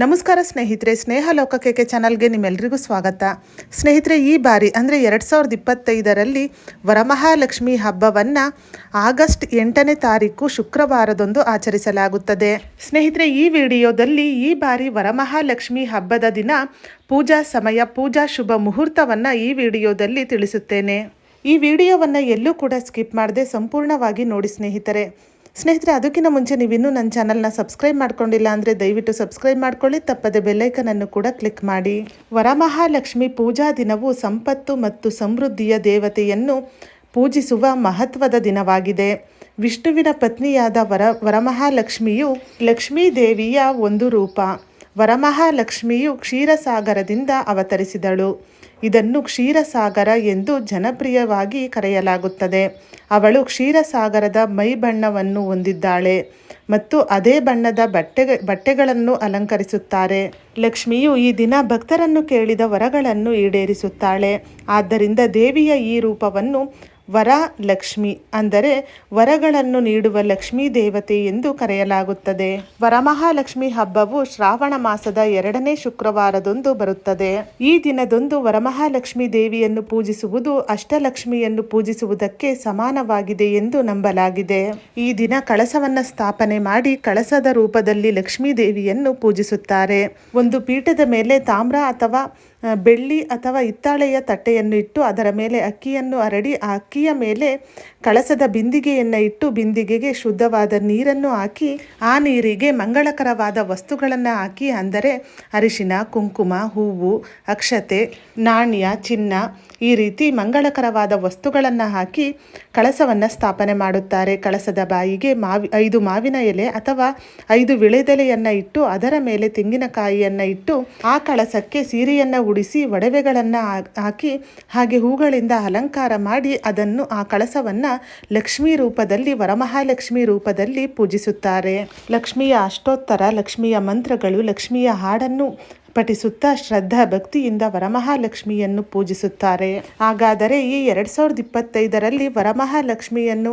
ನಮಸ್ಕಾರ ಸ್ನೇಹಿತರೆ ಸ್ನೇಹ ಲೋಕಕ್ಕೆ ಚಾನಲ್ಗೆ ನಿಮ್ಮೆಲ್ಲರಿಗೂ ಸ್ವಾಗತ. ಸ್ನೇಹಿತರೆ, ಈ ಬಾರಿ ಅಂದರೆ ಎರಡು ಸಾವಿರದ ಇಪ್ಪತ್ತೈದರಲ್ಲಿ ವರಮಹಾಲಕ್ಷ್ಮಿ ಹಬ್ಬವನ್ನು ಆಗಸ್ಟ್ ಎಂಟನೇ ತಾರೀಕು ಶುಕ್ರವಾರದಂದು ಆಚರಿಸಲಾಗುತ್ತದೆ. ಸ್ನೇಹಿತರೆ, ಈ ವಿಡಿಯೋದಲ್ಲಿ ಈ ಬಾರಿ ವರಮಹಾಲಕ್ಷ್ಮಿ ಹಬ್ಬದ ದಿನ ಪೂಜಾ ಸಮಯ, ಪೂಜಾ ಶುಭ ಮುಹೂರ್ತವನ್ನು ಈ ವಿಡಿಯೋದಲ್ಲಿ ತಿಳಿಸುತ್ತೇನೆ. ಈ ವಿಡಿಯೋವನ್ನು ಎಲ್ಲೂ ಕೂಡ ಸ್ಕಿಪ್ ಮಾಡದೆ ಸಂಪೂರ್ಣವಾಗಿ ನೋಡಿ ಸ್ನೇಹಿತರೆ. ಸ್ನೇಹಿತರೆ, ಅದಕ್ಕಿಂತ ಮುಂಚೆ ನೀವಿನ್ನೂ ನನ್ನ ಚಾನಲ್ನ ಸಬ್ಸ್ಕ್ರೈಬ್ ಮಾಡ್ಕೊಂಡಿಲ್ಲ ಅಂದರೆ ದಯವಿಟ್ಟು ಸಬ್ಸ್ಕ್ರೈಬ್ ಮಾಡ್ಕೊಳ್ಳಿ, ತಪ್ಪದೆ ಬೆಲ್ಲೈಕನನ್ನು ಕೂಡ ಕ್ಲಿಕ್ ಮಾಡಿ. ವರಮಹಾಲಕ್ಷ್ಮಿ ಪೂಜಾ ದಿನವು ಸಂಪತ್ತು ಮತ್ತು ಸಮೃದ್ಧಿಯ ದೇವತೆಯನ್ನು ಪೂಜಿಸುವ ಮಹತ್ವದ ದಿನವಾಗಿದೆ. ವಿಷ್ಣುವಿನ ಪತ್ನಿಯಾದ ವರ, ವರಮಹಾಲಕ್ಷ್ಮಿಯು ಲಕ್ಷ್ಮೀ ದೇವಿಯ ಒಂದು ರೂಪ. ವರಮಹಾಲಕ್ಷ್ಮಿಯು ಕ್ಷೀರಸಾಗರದಿಂದ ಅವತರಿಸಿದಳು. ಇದನ್ನು ಕ್ಷೀರಸಾಗರ ಎಂದು ಜನಪ್ರಿಯವಾಗಿ ಕರೆಯಲಾಗುತ್ತದೆ. ಅವಳು ಕ್ಷೀರಸಾಗರದ ಮೈ ಬಣ್ಣವನ್ನು ಹೊಂದಿದ್ದಾಳೆ ಮತ್ತು ಅದೇ ಬಣ್ಣದ ಬಟ್ಟೆ, ಬಟ್ಟೆಗಳನ್ನು ಅಲಂಕರಿಸುತ್ತಾರೆ. ಲಕ್ಷ್ಮಿಯು ಈ ದಿನ ಭಕ್ತರನ್ನು ಕೇಳಿದ ವರಗಳನ್ನು ಈಡೇರಿಸುತ್ತಾಳೆ. ಆದ್ದರಿಂದ ದೇವಿಯ ಈ ರೂಪವನ್ನು ವರ ಲಕ್ಷ್ಮಿ ಅಂದರೆ ವರಗಳನ್ನು ನೀಡುವ ಲಕ್ಷ್ಮೀ ದೇವತೆ ಎಂದು ಕರೆಯಲಾಗುತ್ತದೆ. ವರಮಹಾಲಕ್ಷ್ಮಿ ಹಬ್ಬವು ಶ್ರಾವಣ ಮಾಸದ ಎರಡನೇ ಶುಕ್ರವಾರದಂದು ಬರುತ್ತದೆ. ಈ ದಿನದಂದು ವರಮಹಾಲಕ್ಷ್ಮಿ ದೇವಿಯನ್ನು ಪೂಜಿಸುವುದು ಅಷ್ಟಲಕ್ಷ್ಮಿಯನ್ನು ಪೂಜಿಸುವುದಕ್ಕೆ ಸಮಾನವಾಗಿದೆ ಎಂದು ನಂಬಲಾಗಿದೆ. ಈ ದಿನ ಕಳಸವನ್ನು ಸ್ಥಾಪನೆ ಮಾಡಿ ಕಳಸದ ರೂಪದಲ್ಲಿ ಲಕ್ಷ್ಮೀ ದೇವಿಯನ್ನು ಪೂಜಿಸುತ್ತಾರೆ. ಒಂದು ಪೀಠದ ಮೇಲೆ ತಾಮ್ರ ಅಥವಾ ಬೆಳ್ಳಿ ಅಥವಾ ಹಿತ್ತಾಳೆಯ ತಟ್ಟೆಯನ್ನು ಇಟ್ಟು ಅದರ ಮೇಲೆ ಅಕ್ಕಿಯನ್ನು ಅರಡಿ ಆ ಅಕ್ಕಿಯ ಮೇಲೆ ಕಳಸದ ಬಿಂದಿಗೆಯನ್ನು ಇಟ್ಟು ಬಿಂದಿಗೆಗೆ ಶುದ್ಧವಾದ ನೀರನ್ನು ಹಾಕಿ, ಆ ನೀರಿಗೆ ಮಂಗಳಕರವಾದ ವಸ್ತುಗಳನ್ನು ಹಾಕಿ, ಅಂದರೆ ಅರಿಶಿನ, ಕುಂಕುಮ, ಹೂವು, ಅಕ್ಷತೆ, ನಾಣ್ಯ, ಚಿನ್ನ, ಈ ರೀತಿ ಮಂಗಳಕರವಾದ ವಸ್ತುಗಳನ್ನು ಹಾಕಿ ಕಳಸವನ್ನು ಸ್ಥಾಪನೆ ಮಾಡುತ್ತಾರೆ. ಕಳಸದ ಬಾಯಿಗೆ ಮಾವಿ, ಐದು ಮಾವಿನ ಎಲೆ ಅಥವಾ ಐದು ವಿಳೆದೆಲೆಯನ್ನು ಇಟ್ಟು ಅದರ ಮೇಲೆ ತೆಂಗಿನಕಾಯಿಯನ್ನು ಇಟ್ಟು ಆ ಕಳಸಕ್ಕೆ ಸೀರೆಯನ್ನು ಉಡಿಸಿ ಒಡವೆಗಳನ್ನು ಹಾಕಿ ಹಾಗೆ ಹೂಗಳಿಂದ ಅಲಂಕಾರ ಮಾಡಿ ಅದನ್ನು ಆ ಕಳಸವನ್ನು ಲಕ್ಷ್ಮೀ ರೂಪದಲ್ಲಿ, ವರಮಹಾಲಕ್ಷ್ಮಿ ರೂಪದಲ್ಲಿ ಪೂಜಿಸುತ್ತಾರೆ. ಲಕ್ಷ್ಮಿಯ ಅಷ್ಟೋತ್ತರ, ಲಕ್ಷ್ಮಿಯ ಮಂತ್ರಗಳು, ಲಕ್ಷ್ಮಿಯ ಹಾಡನ್ನು ಪಠಿಸುತ್ತಾ ಶ್ರದ್ಧಾ ಭಕ್ತಿಯಿಂದ ವರಮಹಾಲಕ್ಷ್ಮಿಯನ್ನು ಪೂಜಿಸುತ್ತಾರೆ. ಹಾಗಾದರೆ ಈ ಎರಡು ಸಾವಿರದ ಇಪ್ಪತ್ತೈದರಲ್ಲಿ ವರಮಹಾಲಕ್ಷ್ಮಿಯನ್ನು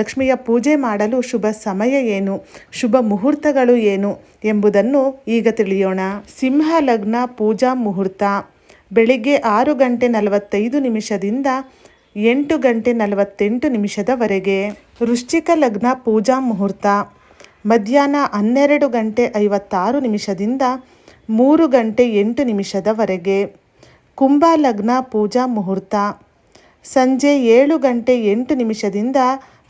ಲಕ್ಷ್ಮಿಯ ಪೂಜೆ ಮಾಡಲು ಶುಭ ಸಮಯ ಏನು? ಶುಭ ಮುಹೂರ್ತಗಳು ಏನು ಎಂಬುದನ್ನು ಈಗ ತಿಳಿಯೋಣ. ಸಿಂಹ ಲಗ್ನ ಪೂಜಾ ಮುಹೂರ್ತ. ಬೆಳಿಗ್ಗೆ ಆರು ಗಂಟೆ ನಲವತ್ತೈದು ನಿಮಿಷದಿಂದ ಎಂಟು ಗಂಟೆ ನಲವತ್ತೆಂಟು ನಿಮಿಷದವರೆಗೆ. ವೃಶ್ಚಿಕ ಲಗ್ನ ಪೂಜಾ ಮುಹೂರ್ತ. ಮಧ್ಯಾಹ್ನ ಹನ್ನೆರಡು ಗಂಟೆ ಐವತ್ತಾರು ನಿಮಿಷದಿಂದ ಮೂರು ಗಂಟೆ ಎಂಟು ನಿಮಿಷದವರೆಗೆ ಕುಂಭ ಲಗ್ನ ಪೂಜಾ ಮುಹೂರ್ತ. ಸಂಜೆ ಏಳು ಗಂಟೆ ಎಂಟು ನಿಮಿಷದಿಂದ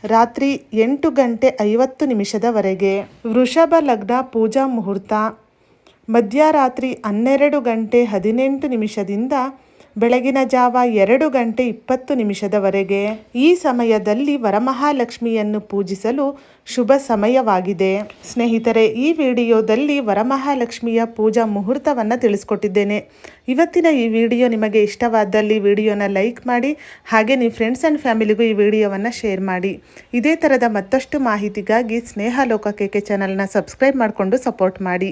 ರಾತ್ರಿ ಎಂಟು ಗಂಟೆ ಐವತ್ತು ನಿಮಿಷದವರೆಗೆ ವೃಷಭ ಲಗ್ನ ಪೂಜಾ ಮುಹೂರ್ತ. ಮಧ್ಯರಾತ್ರಿ ಹನ್ನೆರಡು ಗಂಟೆ ಹದಿನೆಂಟು ನಿಮಿಷದಿಂದ ಬೆಳಗಿನ ಜಾವ ಎರಡು ಗಂಟೆ ಇಪ್ಪತ್ತು ನಿಮಿಷದವರೆಗೆ ಈ ಸಮಯದಲ್ಲಿ ವರಮಹಾಲಕ್ಷ್ಮಿಯನ್ನು ಪೂಜಿಸಲು ಶುಭ ಸಮಯವಾಗಿದೆ. ಸ್ನೇಹಿತರೆ, ಈ ವಿಡಿಯೋದಲ್ಲಿ ವರಮಹಾಲಕ್ಷ್ಮಿಯ ಪೂಜಾ ಮುಹೂರ್ತವನ್ನು ತಿಳಿಸ್ಕೊಟ್ಟಿದ್ದೇನೆ. ಇವತ್ತಿನ ಈ ವಿಡಿಯೋ ನಿಮಗೆ ಇಷ್ಟವಾದಲ್ಲಿ ವಿಡಿಯೋನ ಲೈಕ್ ಮಾಡಿ, ಹಾಗೆ ನಿಮ್ಮ ಫ್ರೆಂಡ್ಸ್ ಆ್ಯಂಡ್ ಫ್ಯಾಮಿಲಿಗೂ ಈ ವಿಡಿಯೋವನ್ನು ಶೇರ್ ಮಾಡಿ. ಇದೇ ಥರದ ಮತ್ತಷ್ಟು ಮಾಹಿತಿಗಾಗಿ ಸ್ನೇಹ ಲೋಕ ಕೆ ಚಾನಲ್ನ ಸಬ್ಸ್ಕ್ರೈಬ್ ಮಾಡಿಕೊಂಡು ಸಪೋರ್ಟ್ ಮಾಡಿ.